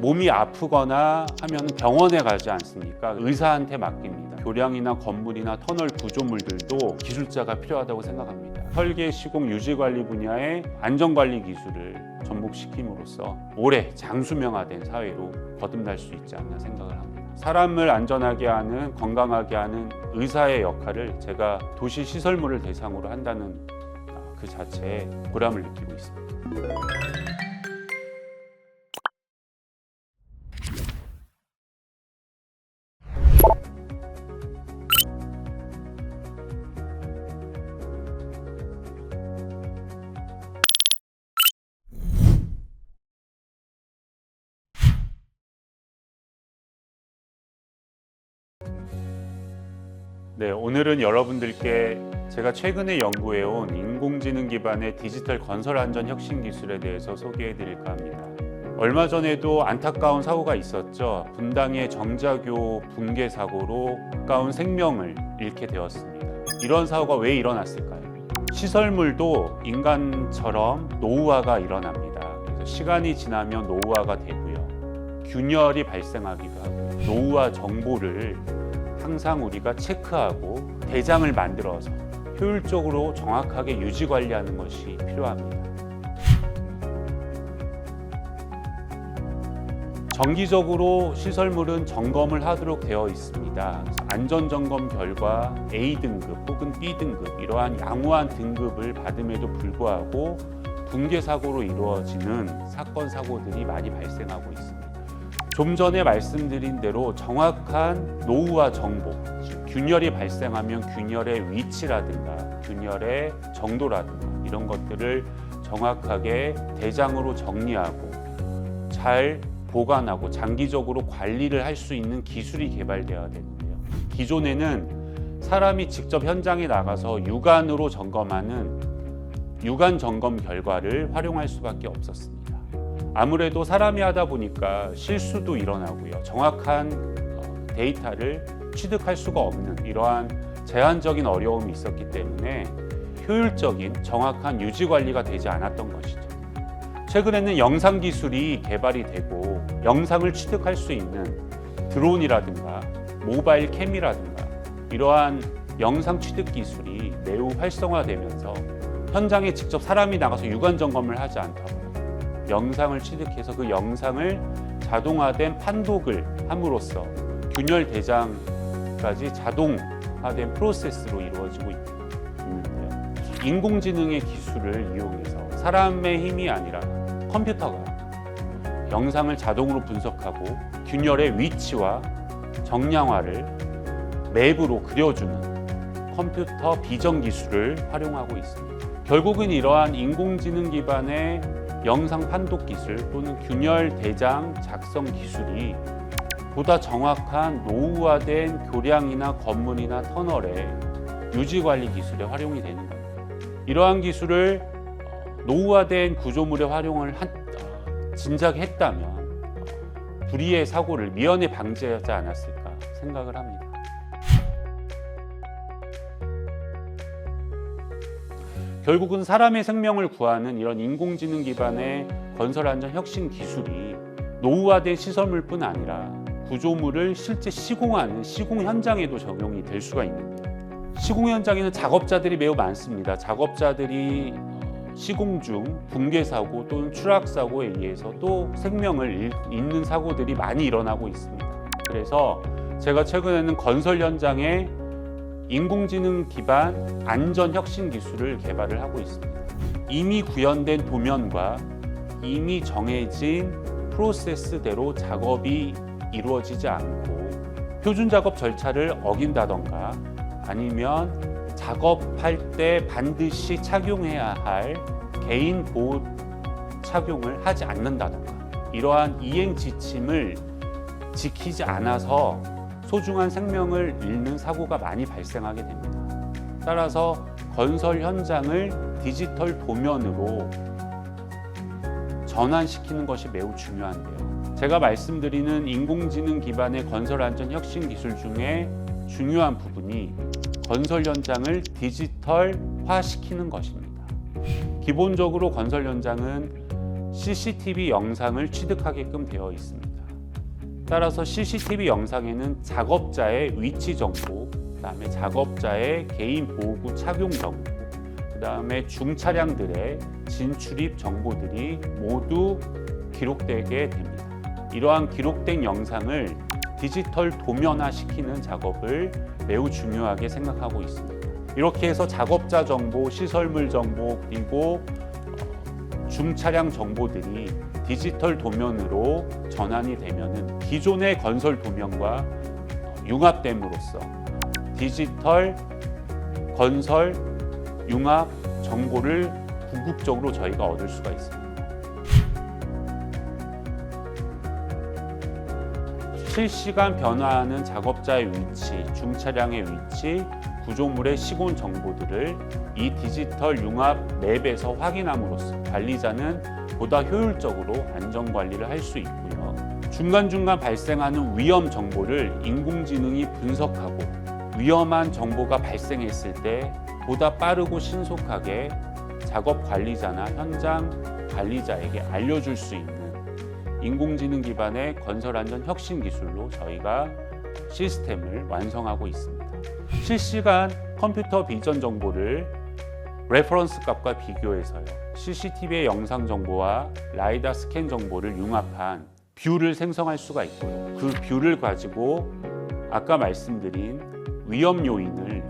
몸이 아프거나 하면 병원에 가지 않습니까? 의사한테 맡깁니다. 교량이나 건물이나 터널 구조물들도 기술자가 필요하다고 생각합니다. 설계, 시공, 유지 관리 분야의 안전 관리 기술을 접목시킴으로써 오래 장수명화된 사회로 거듭날 수 있지 않나 생각을 합니다. 사람을 안전하게 하는 건강하게 하는 의사의 역할을 제가 도시 시설물을 대상으로 한다는 그 자체에 보람을 느끼고 있습니다. 네, 오늘은 여러분들께 제가 최근에 연구해온 인공지능 기반의 디지털 건설 안전 혁신 기술에 대해서 소개해 드릴까 합니다. 얼마 전에도 안타까운 사고가 있었죠. 분당의 정자교 붕괴 사고로 가까운 생명을 잃게 되었습니다. 이런 사고가 왜 일어났을까요? 시설물도 인간처럼 노후화가 일어납니다. 그래서 시간이 지나면 노후화가 되고요. 균열이 발생하기도 하고 노후화 정보를 항상 우리가 체크하고 대장을 만들어서 효율적으로 정확하게 유지 관리하는 것이 필요합니다. 정기적으로 시설물은 점검을 하도록 되어 있습니다. 안전 점검 결과 A 등급 혹은 B 등급 이러한 양호한 등급을 받음에도 불구하고 붕괴 사고로 이루어지는 사건 사고들이 많이 발생하고 있습니다. 좀 전에 말씀드린 대로 정확한 노후화 정보, 즉 균열이 발생하면 균열의 위치라든가 균열의 정도라든가 이런 것들을 정확하게 대장으로 정리하고 잘 보관하고 장기적으로 관리를 할 수 있는 기술이 개발되어야 되는데요. 기존에는 사람이 직접 현장에 나가서 육안으로 점검하는 육안 점검 결과를 활용할 수밖에 없었습니다. 아무래도 사람이 하다 보니까 실수도 일어나고요. 정확한 어, 데이터를 취득할 수가 없는 이러한 제한적인 어려움이 있었기 때문에 효율적인 정확한 유지 관리가 되지 않았던 것이죠. 최근에는 영상 기술이 개발이 되고 영상을 취득할 수 있는 드론이라든가 모바일 캠이라든가 이러한 영상 취득 기술이 매우 활성화되면서 현장에 직접 사람이 나가서 유관 점검을 하지 않다고요. 영상을 취득해서 그 영상을 자동화된 판독을 함으로써 균열 대장까지 자동화된 프로세스로 이루어지고 있는데요. 인공지능의 기술을 이용해서 사람의 힘이 아니라 컴퓨터가 영상을 자동으로 분석하고 균열의 위치와 정량화를 맵으로 그려주는 컴퓨터 비전 기술을 활용하고 있습니다. 결국은 이러한 인공지능 기반의 영상 판독 기술 또는 균열 대장 작성 기술이 보다 정확한 노후화된 교량이나 건물이나 터널의 유지 관리 기술에 활용이 되는 겁니다. 이러한 기술을 어, 노후화된 구조물에 활용을 한, 어, 진작에 했다면 어, 불의의 사고를 미연에 방지하지 않았을까 생각을 합니다. 결국은 사람의 생명을 구하는 이런 인공지능 기반의 건설 안전 혁신 기술이 노후화된 시설물뿐 아니라 구조물을 실제 시공하는 시공 현장에도 적용이 될 수가 있는데요. 시공 현장에는 작업자들이 매우 많습니다. 작업자들이 어, 시공 중 붕괴 사고 또는 추락 사고에 의해서 또 생명을 잃는 사고들이 많이 일어나고 있습니다. 그래서 제가 최근에는 건설 현장에 인공지능 기반 안전 혁신 기술을 개발을 하고 있습니다. 이미 구현된 도면과 이미 정해진 프로세스대로 작업이 이루어지지 않고 표준 작업 절차를 어긴다던가 아니면 작업할 때 반드시 착용해야 할 개인 보호 착용을 하지 않는다던가 이러한 이행 지침을 지키지 않아서 소중한 생명을 잃는 사고가 많이 발생하게 됩니다. 따라서 건설 현장을 디지털 도면으로 전환시키는 것이 매우 중요한데요. 제가 말씀드리는 인공지능 기반의 건설 안전 혁신 기술 중에 중요한 부분이 건설 현장을 디지털화 시키는 것입니다. 기본적으로 건설 현장은 CCTV 영상을 취득하게끔 되어 있습니다. 따라서 CCTV 영상에는 작업자의 위치 정보, 그다음에 작업자의 개인 보호구 착용 정보, 그다음에 중차량들의 진출입 정보들이 모두 기록되게 됩니다. 이러한 기록된 영상을 디지털 도면화시키는 작업을 매우 중요하게 생각하고 있습니다. 이렇게 해서 작업자 정보, 시설물 정보, 그리고 어, 중차량 정보들이 디지털 도면으로 전환이 되면은 기존의 건설 도면과 어, 융합됨으로써 디지털 건설 융합 정보를 궁극적으로 저희가 얻을 수가 있습니다. 실시간 변화하는 작업자의 위치, 중차량의 위치, 구조물의 시공 정보들을 이 디지털 융합 맵에서 확인함으로써 관리자는 보다 효율적으로 안전 관리를 할 수 있고요. 중간중간 발생하는 위험 정보를 인공지능이 분석하고 위험한 정보가 발생했을 때 보다 빠르고 신속하게 작업 관리자나 현장 관리자에게 알려줄 수 있는 인공지능 기반의 건설 안전 혁신 기술로 저희가 시스템을 완성하고 있습니다. 실시간 컴퓨터 비전 정보를 레퍼런스 값과 비교해서요. CCTV의 영상 정보와 라이다 스캔 정보를 융합한 뷰를 생성할 수가 있고요. 그 뷰를 가지고 아까 말씀드린 위험 요인을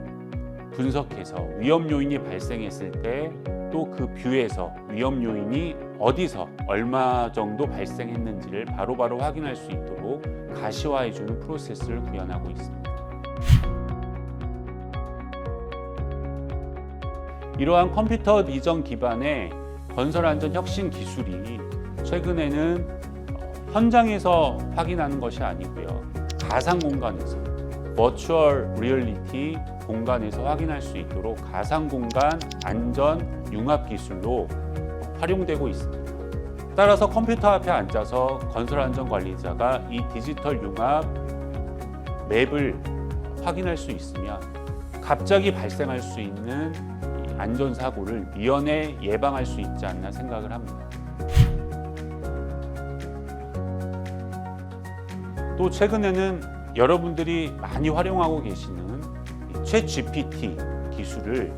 분석해서 위험 요인이 발생했을 때 또 그 뷰에서 위험 요인이 어디서 얼마 정도 발생했는지를 바로바로 확인할 수 있도록 가시화해주는 프로세스를 구현하고 있습니다. 이러한 컴퓨터 비전 기반의 건설 안전 혁신 기술이 최근에는 어, 현장에서 확인하는 것이 아니고요. 가상 공간에서 버추얼 리얼리티 공간에서 확인할 수 있도록 가상 공간 안전 융합 기술로 활용되고 있습니다. 따라서 컴퓨터 앞에 앉아서 건설 안전 관리자가 이 디지털 융합 맵을 확인할 수 있으면 갑자기 발생할 수 있는 이 안전 사고를 미연에 예방할 수 있지 않나 생각을 합니다. 또 최근에는 여러분들이 많이 활용하고 계시는 최 GPT 기술을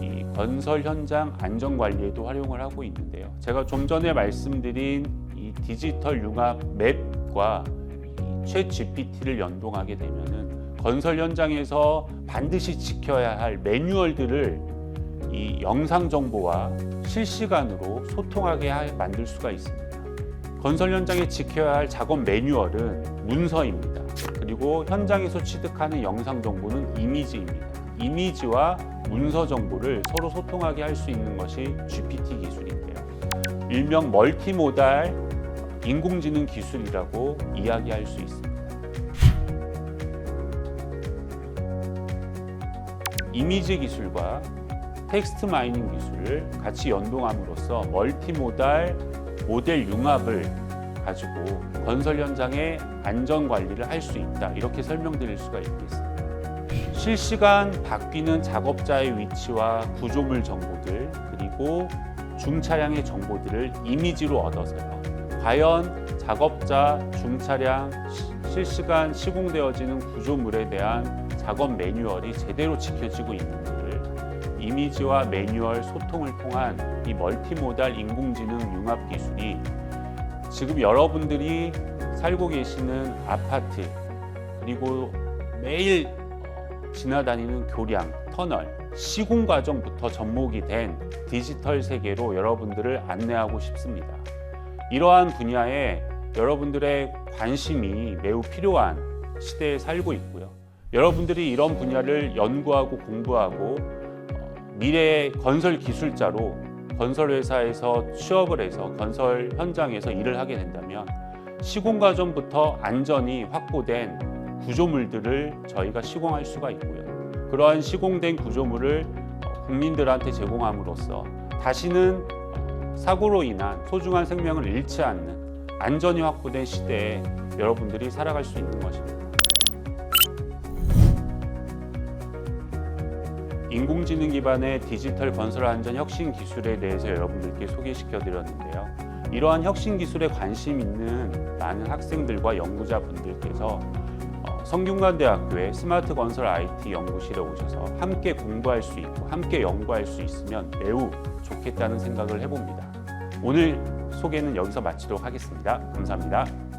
이 건설 현장 안전 관리에도 활용을 하고 있는데요. 제가 좀 전에 말씀드린 이 디지털 융합 맵과 최 GPT를 연동하게 되면은 건설 현장에서 반드시 지켜야 할 매뉴얼들을 이 영상 정보와 실시간으로 소통하게 하- 만들 수가 있습니다. 건설 현장에 지켜야 할 작업 매뉴얼은 문서입니다. 그리고 현장에서 취득하는 영상 정보는 이미지입니다. 이미지와 문서 정보를 서로 소통하게 할 수 있는 것이 GPT 기술인데요. 일명 멀티모달 인공지능 기술이라고 이야기할 수 있습니다. 이미지 기술과 텍스트 마이닝 기술을 같이 연동함으로써 멀티모달 모델 융합을 가지고 건설 현장의 안전 관리를 할 수 있다 이렇게 설명드릴 수가 있겠습니다. 실시간 바뀌는 작업자의 위치와 구조물 정보들 그리고 중차량의 정보들을 이미지로 얻어서요. 과연 작업자 중차량 시- 실시간 시공되어지는 구조물에 대한 작업 매뉴얼이 제대로 지켜지고 있는지를 이미지와 매뉴얼 소통을 통한 이 멀티모달 인공지능 융합 기술이 지금 여러분들이 살고 계시는 아파트 그리고 매일 어, 지나다니는 교량, 터널, 시공 과정부터 접목이 된 디지털 세계로 여러분들을 안내하고 싶습니다. 이러한 분야에 여러분들의 관심이 매우 필요한 시대에 살고 있고요. 여러분들이 이런 분야를 연구하고 공부하고 어, 미래의 건설 기술자로 건설 회사에서 취업을 해서 건설 현장에서 일을 하게 된다면 시공 과정부터 안전이 확보된 구조물들을 저희가 시공할 수가 있고요. 그러한 시공된 구조물을 어, 국민들한테 제공함으로써 다시는 어, 사고로 인한 소중한 생명을 잃지 않는 안전이 확보된 시대에 여러분들이 살아갈 수 있는 것입니다. 인공지능 기반의 디지털 건설 안전 혁신 기술에 대해서 여러분들께 소개시켜 드렸는데요. 이러한 혁신 기술에 관심 있는 많은 학생들과 연구자분들께서 어, 성균관대학교의 스마트 건설 IT 연구실에 오셔서 함께 공부할 수 있고 함께 연구할 수 있으면 매우 좋겠다는 생각을 해봅니다. 오늘 소개는 여기서 마치도록 하겠습니다. 감사합니다.